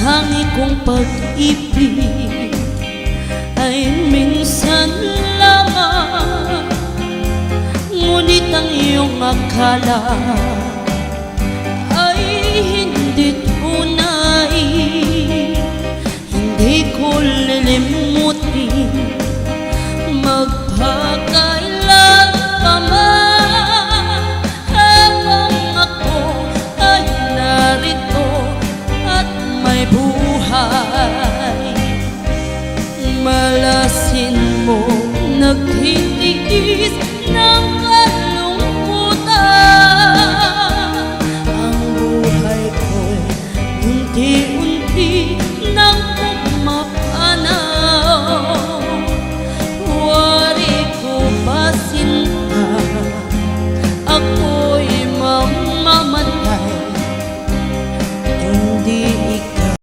tangi kong pag-ibig ay minsan lamang. Ngunit ang iyong akala ay hindi tunay. Hindi ko lilimutin You.